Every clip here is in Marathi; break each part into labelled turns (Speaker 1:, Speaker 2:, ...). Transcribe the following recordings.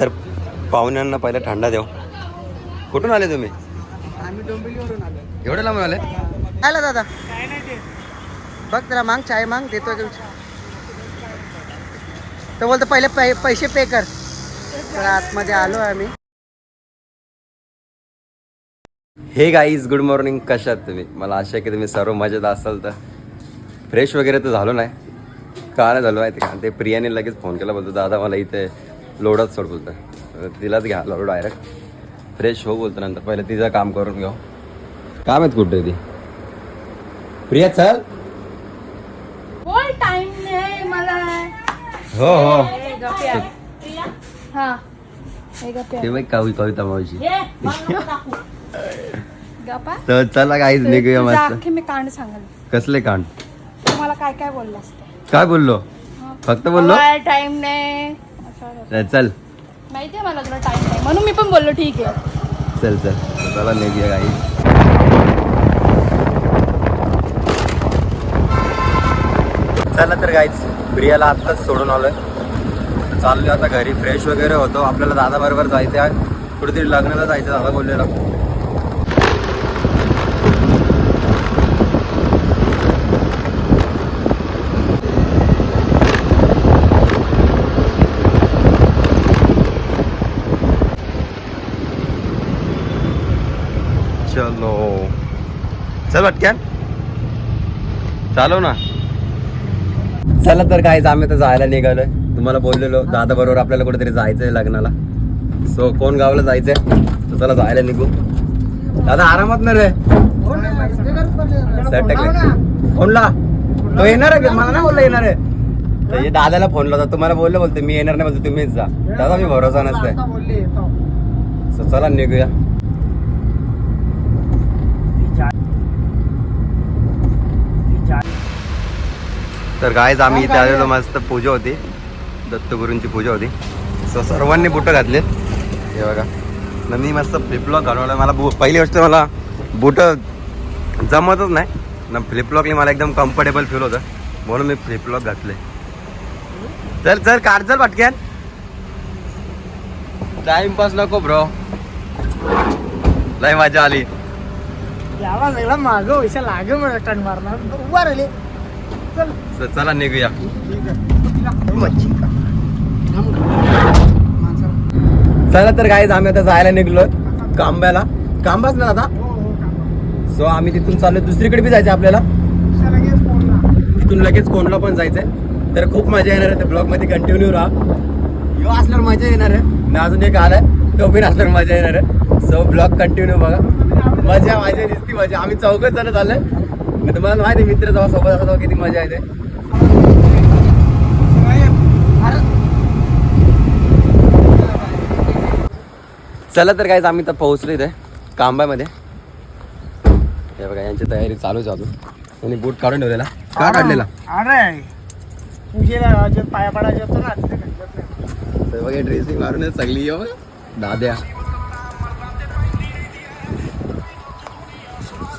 Speaker 1: तर पाहुण्यांना पहिला थंडा देऊ. कुठून आले तुम्ही? एवढे लांब आले?
Speaker 2: आला दादा. बघ जरा मांग चाय मांग विचार तो बोलतो पहिले पै पैसे पे कर. तर आतमध्ये आलो आम्ही.
Speaker 1: हे गाईज गुड मॉर्निंग कशात तुम्ही? मला आशा आहे की तुम्ही सर्व मजेत असाल तर. फ्रेश वगैरे तर झालो नाही. का नाही झालो माहिती का? ते प्रियाने लगेच फोन केला बोलतो दादा मला इथे लोडच सोड बोलतं तिलाच घ्या लोड डायरेक्ट फ्रेश हो बोलतो नंतर. पहिले तिचं काम करून घेऊ. काय माहीत कुठे ती? प्रिया चल.
Speaker 3: बोल टाइम नाही मला.
Speaker 1: हो हो.
Speaker 3: हा.
Speaker 1: ते कवी कविता मावशी. तर चला काहीच निघूया मस्त.
Speaker 3: मी कांड सांगाल.
Speaker 1: कसले कांड?
Speaker 3: तुम्हाला काय काय बोललास ते
Speaker 1: काय बोललो? फक्त बोललो?
Speaker 3: टाइम नाही. असं
Speaker 1: चल
Speaker 3: माहितीये मला तुला टाइम नाही. म्हणून मी पण बोललो ठीक आहे.
Speaker 1: चल चल. चला निघूया काही चला तर काहीच प्रियाला आत्ताच सोडून आलोय. चाललोय आता घरी. फ्रेश वगैरे होतो. आपल्याला दादा बरोबर जायचं आहे कुठेतरी लग्नाला जायचं दादा बोललेला. चलो। चल पटक्यान चालव ना। चला तर काहीच आम्ही तर जायला निघालोय. तुम्हाला बोललेलो दादा बरोबर आपल्याला कुठेतरी जायचंय लग्नाला. सो कोण गावाला जायचंय? तर चला जायला निघू. दादा आरामात ना रे. सेट फोनला? तो येणार आहे मला नाही बोलला येणार आहे. दादाला फोन लावता. तुम्हाला बोललो बोलतो मी येणार नाही बोलतो तुम्हीच जा. दादा मी भरोसा नसतोय. सो चला निघूया. तर गायज आम्ही इथे आलेलो मस्त पूजा होती. दत्तगुरूंची पूजा होती. सो सर्वांनी बुटं घातलेत. हे बघा. न मी मस्त फ्लिपलॉक घालवलं मला बु पहिली गोष्ट मला बुटं जमतच नाही. ना फ्लिपलॉकने मला एकदम कम्फर्टेबल फील होतं. म्हणून मी फ्लिपलॉक घातले चल चल काढ चल पटक्यान टाइमपास नको ब्रो लय मजा आली.
Speaker 2: माग पैसा लाग मला टन मारणार. उभा राहिले चल.
Speaker 1: निघूया. चला तर गाईज आम्ही आता जायला निघलो कांब्याला. कांबाच ना आता? सो आम्ही तिथून चाललो दुसरीकडे बी जायचं आपल्याला. तिथून लगेच कोणला पण जायचंय. तर खूप मजा येणार आहे ब्लॉगमध्ये. कंटिन्यू राहा. यो असल्यावर मजा येणार आहे. आणि अजून एक आलाय तो पण असल्यावर मजा येणार आहे. सो ब्लॉग कंटिन्यू बघा. मजा माझ्या दिसती मजा. आम्ही चौघच जण चाललोय तुम्हाला माहिती मित्र जेव्हा सोबत तेव्हा किती मजा येते. चला तर काहीच आम्ही तर पोहोचलो इथे कांबामध्ये हे बघा यांची तयारी चालूच आहे अजून. त्यांनी बूट काढून ठेवलेला. का काढलेला?
Speaker 2: अरे पूजेला पाया पडायचे होतं ना
Speaker 1: ड्रेसिंग मारून सगळी येऊ दाद्या.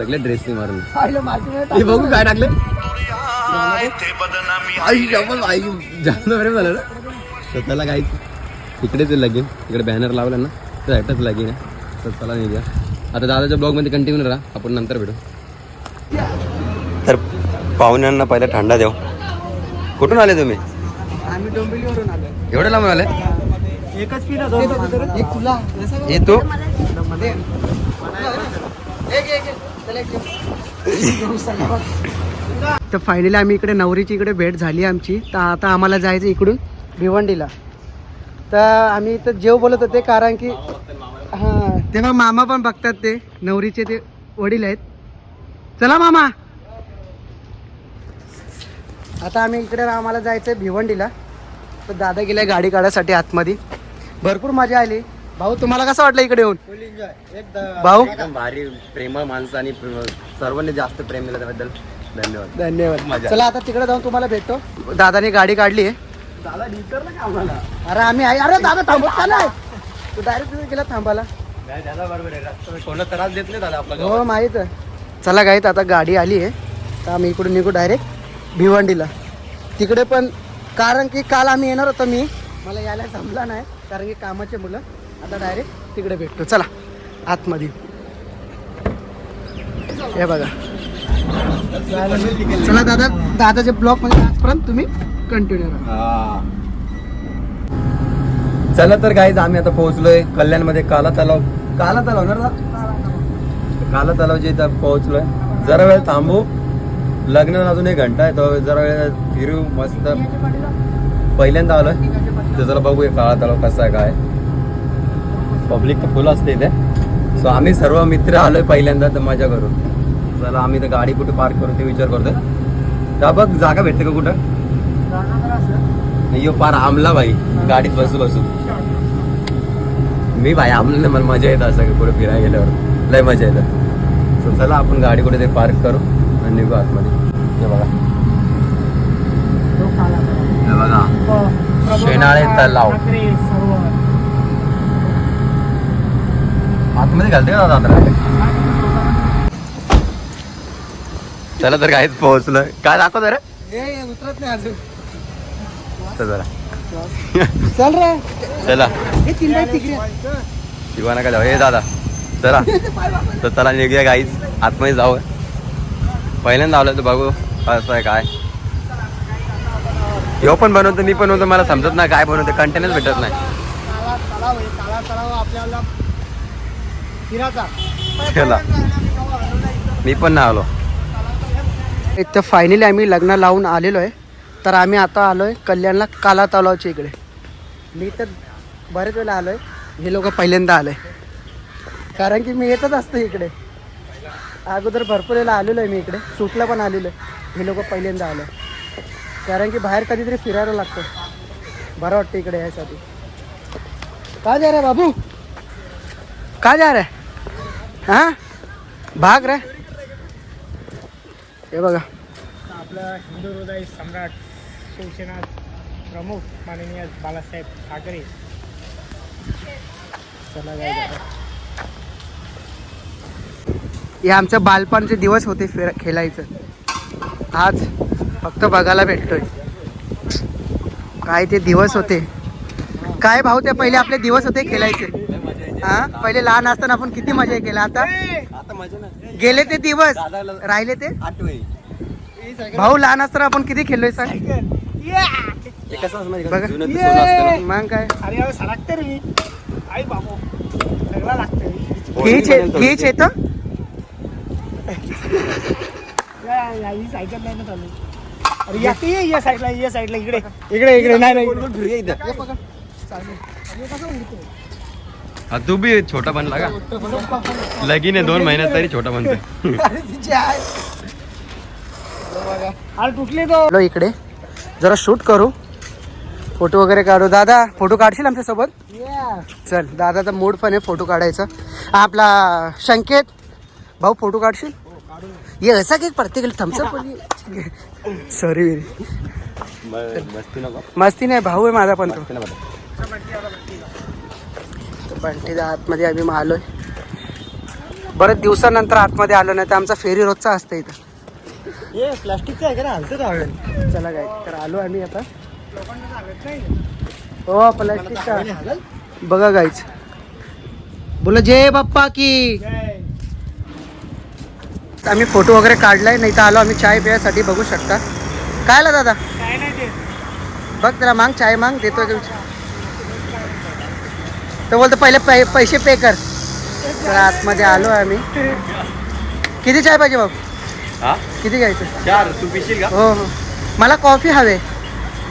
Speaker 1: सगळे ड्रेसिंग मारून. हे बघू काय टाकले आई शपथ, आई जास्त बरं झालं ना. त्याला काही तिकडेच लगीन तिकडे बॅनर लावला ना तर लगीन आहे. तर चला निघूया. आता दादाच्या ब्लॉगमध्ये कंटिन्यू राहा आपण नंतर भेटू. तर पाहुण्यांना पहिला थंडा देऊ कुठून आले तुम्ही?
Speaker 2: आम्ही डोंबिवलीवरून आलो.
Speaker 1: एवढे लांब आले?
Speaker 2: एकच पिला दोन एक तुला
Speaker 1: हे तू
Speaker 2: तर फायनली आम्ही इकडे नवरीची इकडे भेट झाली आमची. तर आता आम्हाला जायचं इकडून भिवंडीला. तर आम्ही इथं जेव बोलत होते कारण की हां तेव्हा मामा पण बघतात ते नवरीचे ते वडील आहेत. चला मामा. आता आम्ही इकडे आम्हाला जायचं आहे भिवंडीला. तर दादा गेल्या गाडी काढायसाठी आतमध्ये. भरपूर मजा आली. भाऊ तुम्हाला कसं वाटलं इकडे येऊन? भाऊ?
Speaker 1: एकदम भारी प्रेमळ माणसं आणि सर्वांनी जास्त प्रेम दिलं त्याबद्दल धन्यवाद.
Speaker 2: धन्यवाद. चला आता तिकडे जाऊन तुम्हाला भेटतो. दादाने गाडी काढली आहे. अरे आम्ही आहे. अरे दादा थांबत का नाही? तू डायरेक्ट गेला थांबाला
Speaker 1: कोणाला त्रास देत नाही दादा आपला
Speaker 2: हो माहीत आहे. चला गाईत आता गाडी आली आहे. तर आम्ही इकडून निघू डायरेक्ट भिवंडीला. तिकडे पण कारण की काल आम्ही येणार होतो मी. मला यायला जमला नाही कारण की कामाचे मुलं. आता डायरेक्ट तिकडे भेटतो. चला आतमध्ये. हे बघा. चला दादा दादाच्या ब्लॉगमध्ये आजपर्यंत तुम्ही कंटिन्यू राहा.
Speaker 1: चला तर काहीच आम्ही आता पोहोचलोय कल्याणमध्ये काला तलाव काला तलाव ना काला काला तलावच्या इथं पोहोचलोय. जरा वेळ थांबू. लग्न अजून एक घंटा आहे तो जरा वेळ फिरू मस्त. पहिल्यांदा आलोय. तर जरा बघूया काळा तलाव कसा आहे काय पब्लिक तर फुल असते इथे. सो आम्ही सर्व मित्र आलोय पहिल्यांदा तर मजा करू चला आम्ही तर गाडी कुठे पार्क करू ते विचार करतोय. का बघ जागा भेटते का कुठं? यो पार आमला भाई गाडीत बसू बसू. मी भाई आमला नाही मला मजा येत असं कुठे फिरायला गेल्यावर. लय मजा येतं. सो चला आपण गाडी कुठे ते पार्क करू आणि निघू आतमध्ये. बघा. बघा. शेणाळे तलाव. आतमध्ये घालते का दादा चला तर काहीच पोहोचलोय. काय दाखव जरा?
Speaker 2: उतरत नाही अजून.
Speaker 1: जरा.
Speaker 2: चल रे.
Speaker 1: चला.
Speaker 2: हे तीन बाय तिकडे.
Speaker 1: शिवाना का जाऊ. हे दादा चला. तर चला निघूया गाईच आतमध्ये जाऊ. पहिल्यांदा आलो तर बघू कसं आहे काय. यो पण बनवतो मी पण बनवतो मला समजत नाही काय बनवते. कंटेनच भेटत नाही. चला. मी पण नाही आलो
Speaker 2: इथं फायनली आम्ही लग्न लावून आलेलो आहे तर आम्ही आता आलो आहे कल्याणला काला तलावच्या इकडे. मी तर बरेच वेळा आलो आहे हे लोक पहिल्यांदा आले. कारण की मी येतच असतो इकडे. अगोदर भरपूर वेळेला आलेलो आहे मी इकडे. शूटला पण आलेलो आहे हे लोक पहिल्यांदा आलो. कारण की बाहेर कधीतरी फिरायला लागतं. बरं वाटतं इकडे यासाठी का जा रे बाबू? का जा रे? हां? भाग रे. हे बघा.
Speaker 4: आपलं हिंदू हृदय सम्राट शिवसेना प्रमुख माननीय बाळासाहेब ठाकरे.
Speaker 2: चला हे आमचं बालपणचे दिवस होते फिर खेळायचं. आज फक्त बघायला भेटतोय. काय ते दिवस होते. काय भाऊ ते पहिले आपले दिवस होते खेळायचे. हा? पहिले लहान असताना आपण किती मजा केला आता?
Speaker 1: आता मजा नाही.
Speaker 2: गेले ते दिवस? राहिले ते?
Speaker 1: आठवे.
Speaker 2: भाऊ लहान असताना आपण किती खेळलोय सांग. मग काय?
Speaker 4: अरे यावेळेस लागते रे मी आई बाबू. सगळं लागतं.
Speaker 2: घीच येतं
Speaker 4: ही सायकल नाही ना चालू. अरे या ते या साईडला या साईडला इकडे. इकडे इकडे. नाही नाही.
Speaker 1: गोल गोल फिरूया इथं. तू बी छोटा बनला का लगीन आहे दोन महिन्यात तरी छोटा बनतोय
Speaker 4: अरे तुटले तो।
Speaker 2: आलो इकडे जरा शूट करू। फोटो वगैरे काढू. दादा फोटो काढशील आमच्यासोबत? चल दादाचा मूड पण आहे फोटो काढायचा. आपला संकेत भाऊ फोटो काढशील? ये असा की प्रत्येक थम्सअप सॉरी
Speaker 1: मस्ती नको.
Speaker 2: मस्ती नाही भाऊ आहे माझा पण तो. बंटीच्या आतमध्ये आम्ही मग आलोय बरेच दिवसानंतर आतमध्ये आलो नाही तर आमचा फेरी रोजचा असतं इथं.
Speaker 4: हे प्लास्टिकचं आहे का हलतं हवेल
Speaker 2: चला काय तर आलो आम्ही आता. हो प्लास्टिकचा बघा गाईच बोला जय बाप्पा की. आम्ही फोटो वगैरे काढलाय नाही तर आलो आम्ही चाय प्यायसाठी बघू शकता. काय आला दादा?
Speaker 4: काय नाही ते.
Speaker 2: बघ त्याला मांग चाय मांग देतोय विचार. तो बोलतो पहिले पै पैसे पे कर. तर आतमध्ये आलो आम्ही. किती चाय पाहिजे बाबू
Speaker 1: हा?
Speaker 2: किती घ्यायचं?
Speaker 1: चार. तू पिशील का?
Speaker 2: हो हो. मला कॉफी हवे.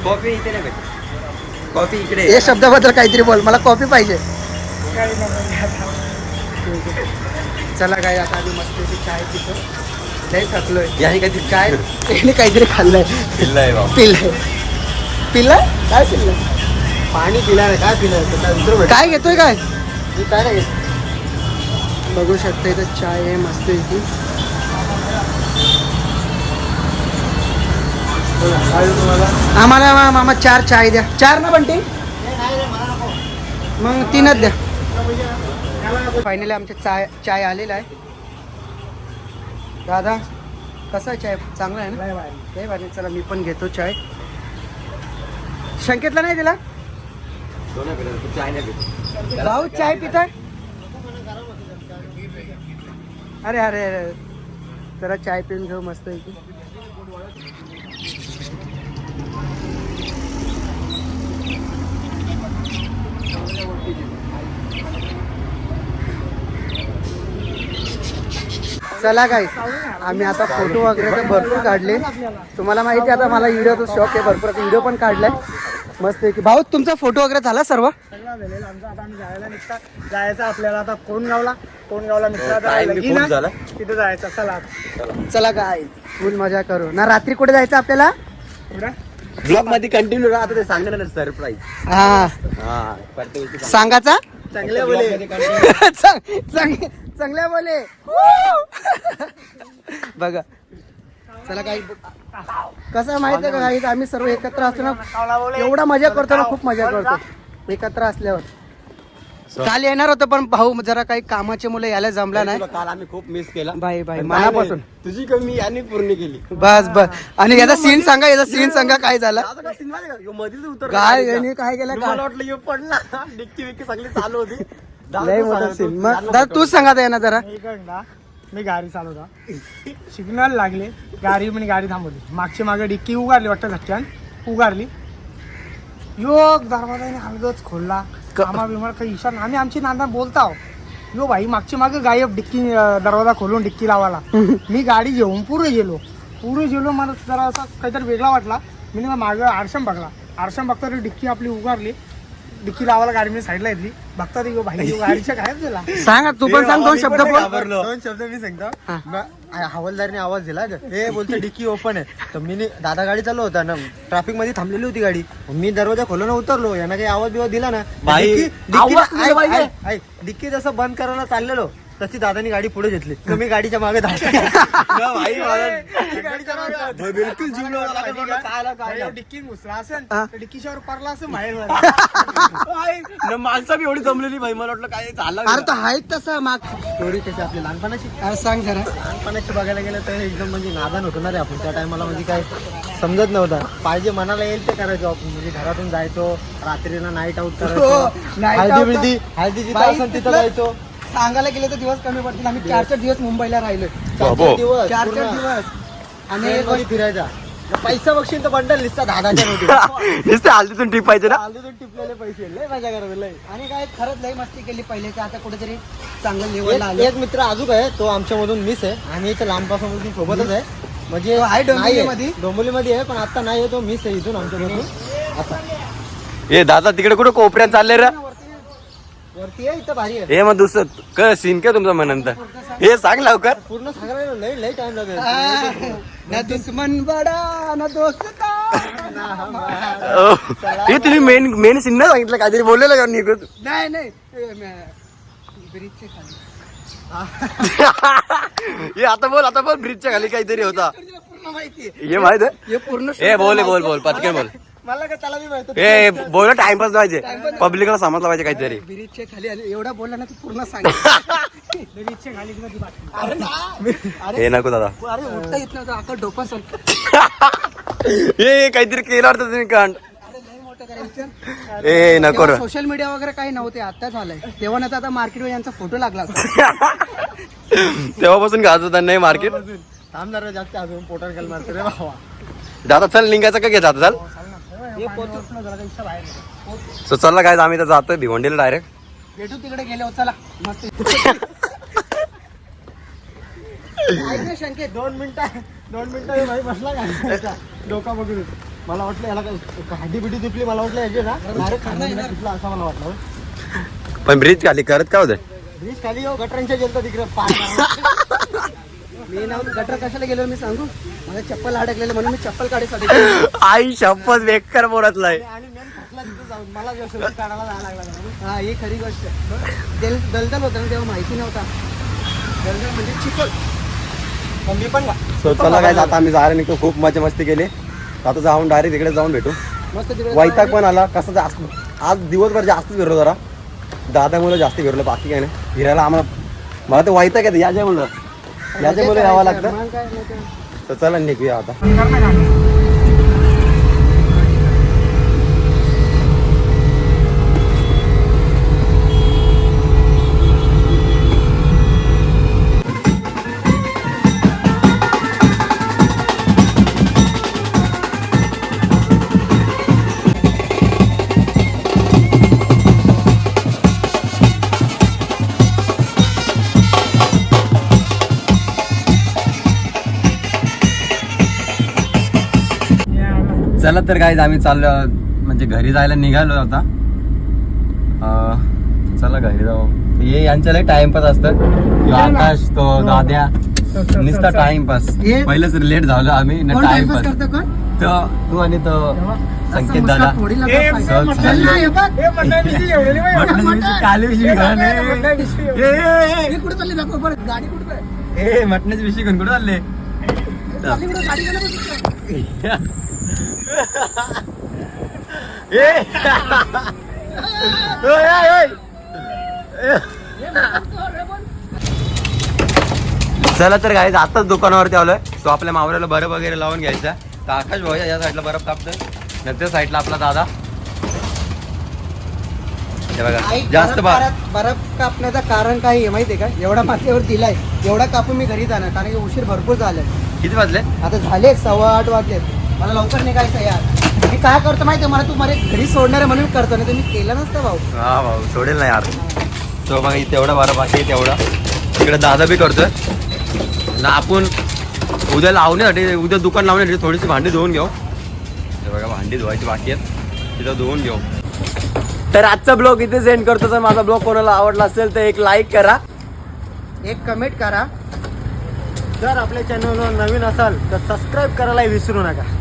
Speaker 1: कॉफी इथे नाही भेटत कॉफी इकडे
Speaker 2: हे शब्दाबद्दल काहीतरी बोल. मला कॉफी पाहिजे. चला काय आता आम्ही मस्त चाय पितो. लय थकलोय.
Speaker 1: याने काहीतरी
Speaker 2: चाय त्याने काहीतरी खाल्लंय.
Speaker 1: पिल्ला आहे भाऊ.
Speaker 2: पिल्लंय. पिल्लं काय पिल्लं पाणी नाही काय पिलं काय घेतोय काय? काय नाही घेत. बघू शकता इथं चाय आहे मस्त इथे आम्हाला मामा चार चाय द्या. चार ना बंटी? मग तीनच द्या. फायनली आमचे चाय चाय आलेला आहे. दादा कसा आहे चाय? चांगला आहे ना? चला मी पण घेतो चाय. संकेतला नाही दिला?
Speaker 1: चाय नाही
Speaker 2: भाऊ चाय पिताय? अरे अरे अरे. जरा चाय पिऊन घेऊ मस्त इथे चला काय आम्ही आता फोटो वगैरे तर भरपूर काढले. तुम्हाला माहिती आता मला व्हिडिओचा शॉक आहे भरपूर. व्हिडिओ पण काढलाय. मस्त आहे की. भाऊ तुमचा फोटो वगैरे झाला सर्व?
Speaker 4: सगळं झालेलं. आमचं आता आम्ही जायला निघता. जायचं आपल्याला आता कोण गावला.
Speaker 1: झाला.
Speaker 4: तिथं जायचं. चला.
Speaker 2: चला. काय फुल मजा करू. ना रात्री कुठे जायचं आपल्याला?
Speaker 1: ब्लॉगमध्ये कंटिन्यू राहा आता ते सांगणार ना सरप्राईज
Speaker 2: हा.
Speaker 1: सांग.
Speaker 2: सांगाचा
Speaker 4: चांगले
Speaker 1: Vlog
Speaker 4: बोले
Speaker 2: चांगल्या बोले. बघा. चला काही कसं आहे माहिती आहे का? काही आम्ही सर्व एकत्र असतो ना एवढा मजा करतो ना खूप मजा करतो. एकत्र असल्यावर. काल येणार होतं पण भाऊ जरा काही कामाचे मुलं यायला जमला नाही
Speaker 1: काल आम्ही खूप मिस केला.
Speaker 2: बाई बाई मनापासून.
Speaker 1: तुझी कमी यांनी पूर्ण केली.
Speaker 2: बस बस. आणि याचा सीन सांगा याचा सीन सांगा काय झाला.
Speaker 1: काय
Speaker 2: काय
Speaker 1: गाडीच्या.
Speaker 2: यांनी काय केलं काय?
Speaker 1: वाटलं पडला डिक्की विक्की सगळी चालू होती. दादा
Speaker 2: लय मोठा सीन मग. तूच सांगा ना जरा.
Speaker 4: मी गाडी चालवता. सिग्नल लागले गाडी म्हणे गाडी थांबवली. मागची मागे डिक्की उगारली वाटतं झटक्यान. उगारली. योग दरवाजाने हलगच खोलला. कामा बिमार काही इशारा आम्ही आमची नांदा बोलता आहो. यो भाई मागची मागे गायब डिक्की अं, दरवाजा खोलून डिक्की लावायला. मी गाडी घेऊन पुढे गेलो. पुढे गेलो मला जरा असा काहीतरी वेगळा वाटला. मी ना मागं आरशम बघला. आरशम बघता डिक्की आपली उगारली. डिक्की लावायला गाडी मी साईडला येतली बघता ती भाई गाडीच्या गायब गेला
Speaker 2: सांग तू पण सांग दोन शब्द बोल.
Speaker 5: दोन शब्द मी सांगतो. म- हवालदारने आवाज दिला. हे बोलतो डिक्की ओपन आहे. तर मी नि- दादा गाडी चालू होता ना ट्रॅफिकमध्ये थांबलेली होती गाडी. मी दरवाजा खोलून उतरलो. यांना काही आवाज बिवाज दिला ना?
Speaker 1: भाई,
Speaker 5: डिक्की- डिक्की-
Speaker 1: आवाज दिला
Speaker 5: ऐक-
Speaker 1: पाहिजे.
Speaker 5: ऐक- ऐक, डिक्की जसं बंद करायला चाललेलो तशी दादानी गाडी पुढे घेतली. तर मी गाडीच्या मागे
Speaker 1: बिलकुल काय काय.
Speaker 4: डिक्की असेल
Speaker 2: हा.
Speaker 4: तर डिक्कीच्यावर पडला असेल बाहेर.
Speaker 1: माणसं बी एवढी जमलेली भाई मला वाटलं काय झालं
Speaker 2: अरे तो आहे तसा माग.
Speaker 5: स्टोरी कशी आपली? लहानपणाची?
Speaker 2: अरे सांग जरा.
Speaker 5: लहानपणाची बघायला गेलं तर एकदम म्हणजे नादान होतो ना रे आपण. त्या टायमाला म्हणजे काय समजत नव्हता. पाहिजे मनाला येईल ते करायचो आपण. म्हणजे घरातून जायचो रात्रीला नाईट आउट
Speaker 2: हो,
Speaker 5: करायचो
Speaker 2: night
Speaker 5: हळदी बिळदी हळदी जिथं
Speaker 2: बाई,
Speaker 5: असेल तिथं
Speaker 2: तिथलं-
Speaker 5: जायचो
Speaker 2: सांगायला गेले तर दिवस कमी पडतील. आम्ही चार चार दिवस मुंबईला राहिलो
Speaker 5: चार चार दिवस
Speaker 2: चार
Speaker 5: पूर्ण
Speaker 2: चार दिवस. आणि
Speaker 5: मध्ये फिरायचा. पैसा बघशील तर बंडल लिस्ता दहा नव्हती
Speaker 1: नुसतं हल्दीतून टिप पाहिजे ना?
Speaker 5: आलू टिपलेले पैसे. लय मजा करत लय.
Speaker 2: आणि काय खरंच लई मस्ती केली पहिल्याच्या. आता कुठेतरी चांगलं लेवलला
Speaker 5: एक
Speaker 2: आलं.
Speaker 5: एक मित्र अजून आहे तो आमच्यामधून मिस आहे. आणि इथं लांबपासून सोबतच आहे. म्हणजे
Speaker 2: तो आहे डोंबिवलीमध्ये?
Speaker 5: नाहीये. डोंबिवलीमध्ये आहे पण आता नाही आहे तो मिस आहे इथून आमच्यापासून. असा.
Speaker 1: ए दादा तिकडे कुठं कोपऱ्यात चालले रे?
Speaker 5: वरती आहे इथं भारी आहे.
Speaker 1: हे मग दुसरं क सीन काय तुमचा म्हणंत हे सांग लवकर.
Speaker 5: पूर्ण सांगायला लय लय टाइम लागेल.
Speaker 2: ना दुश्मन बडा ना दोस्त
Speaker 1: हे तुम्ही मेन मेन सीन नाही सांगितलं? काहीतरी बोललेलं का निघत
Speaker 2: नाही नाही. ब्रिजच्या खाली.
Speaker 1: हे आता बोल आता बोल ब्रिजच्या खाली काहीतरी होता.
Speaker 2: पूर्ण माहिती आहे.
Speaker 1: हे माहीत आहे?
Speaker 2: हे पूर्ण
Speaker 1: ए बोल बोल बोल पटकन बोल.
Speaker 5: मला काय त्याला मी माहिती
Speaker 1: ए बोल टाइमपास पाहिजे. पब्लिकला समजला पाहिजे काहीतरी.
Speaker 2: ब्रिजच्या खाली आली. एवढा बोलला ना तू पूर्ण सांग.
Speaker 4: खाली ती बाटली.
Speaker 1: हे नको दादा.
Speaker 2: अरे उठता येत नव्हतं. अख्खा डोपा सर
Speaker 1: काहीतरी केलं वाटतं तुम्ही कांड.
Speaker 2: अरे लय मोठं करायचं.
Speaker 1: ए नको. रे
Speaker 2: सोशल मीडिया वगैरे काही नव्हते आता झालंय. तेव्हा नाही तर आता मार्केटवर यांचा फोटो लागला असता.
Speaker 1: तेव्हापासून गाजत नाही मार्केट
Speaker 5: थांब जरा जास्त अजून पोटर कल मारते रे भावा
Speaker 1: दादा चल निघायचं का? घे दादा चल. सो चला काय आम्ही तर जातोय भिवंडीला डायरेक्ट
Speaker 2: भेटू तिकडे गेले हो चला. मस्त. शंकेत
Speaker 5: दोन मिनिटं दोन मिनिटं हे भाई बसला का? डोका बघून. मला वाटलं याला काय हड्डी बिडी दिपली मला वाटलं याची ना डायरेक्ट दिपला असं मला वाटलं.
Speaker 1: पण ब्रिज खाली करत काय होतं?
Speaker 5: ब्रिज खाली येऊ गटरांच्या गेलता तिकडे. पाय
Speaker 2: मी नाव गटर कशाला गेलो मी सांगू? मला चप्पल अडकलेलं म्हणून मी चप्पल काढायसाठी.
Speaker 1: आई शपथ बेकार बोलतलाय.
Speaker 5: आणि मेन फसला तिथं जाऊन मला व्यवस्थित काढायला जायला लागला जरा.
Speaker 2: हा ही खरी गोष्ट आहे. दल दलदल होता ना तेव्हा माहिती नव्हता. दलदल म्हणजे चिखल.
Speaker 5: पण मी पण
Speaker 1: सो चला काय आता आम्ही जायला निघतो खूप मजा मस्ती केली. आता जाऊन डायरेक्ट तिकडे जाऊन भेटू.
Speaker 2: मस्त तिकडे
Speaker 1: वैताग पण आला. कसं जास्त आज दिवसभर जास्तच फिरलो जरा. दादामुळे जास्त फिरलो बाकी काय नाही. फिरायला आम्हाला मला तर वैताग येतं. याच्यामुळं याच्यामुळे यावं लागतं. तर चला निघूया आता. चला तर काय आम्ही चाललो म्हणजे घरी जायला निघालो आता. अं, चला घरी जाऊ. हे यांच्या लय टाइमपास असतं. आकाश तो दाद्या. नुसता टाइमपास
Speaker 2: हे-
Speaker 1: पहिलेच लेट झालो आम्ही
Speaker 2: टाइमपास
Speaker 1: टाइमपास
Speaker 2: करतं कोण?
Speaker 1: तो तू आणि तो संकेत दादा.
Speaker 4: ए,
Speaker 2: पाय.
Speaker 1: सहज
Speaker 2: चल
Speaker 1: चालले.
Speaker 2: ना, हे बघ.
Speaker 4: ए, मटणाची जेवलेली बाई.
Speaker 1: मटणाची काली पिशवी
Speaker 4: ए,
Speaker 1: घेऊन ये.
Speaker 4: मटणाची पिशवी.
Speaker 1: ए, ए,
Speaker 2: हे कुठं चालली?
Speaker 1: चला तर काय आताच दुकानावरती आलोय. तो आपल्या मावऱ्याला बरफ वगैरे लावून घ्यायचा. तर आकाश भाऊ या साईडला बरफ कापतोय. नंतर साईडला आपला दादा. हे बघा जास्त बा
Speaker 2: बरफ कापण्याचं कारण काय आहे माहितीये का? एवढा माथ्यावर दिलाय. एवढा कापून मी घरी जाणार कारण की उशीर भरपूर झालाय.
Speaker 1: किती वाजले?
Speaker 2: आता झाले सव्वा आठ वाजले मला लवकर निघायचं यार. मी काय करतो माहितीये मला तू मला घरी सोडणार आहे म्हणून करतो नाही तर मी केलं नसतं भाऊ.
Speaker 1: हा भाऊ सोडेल ना यार. तो इथे एवढा बरं बाकी तेवढा. तिकडे दादा बी करतोय. ना आपण उद्या लावण्यासाठी उद्या दुकान लावण्यासाठी थोडीशी भांडी धुवून घेऊ. हे बघा भांडी धुवायची बाकी आहेत. तिथं धुवून घेऊ. तर आजचा ब्लॉग इथे सेंड करतो. जर माझा ब्लॉग कोणाला आवडला असेल तर एक लाईक करा.
Speaker 2: एक कमेंट करा.
Speaker 5: जर आपल्या चॅनलवर नवीन असाल तर सबस्क्राईब करायला विसरू नका.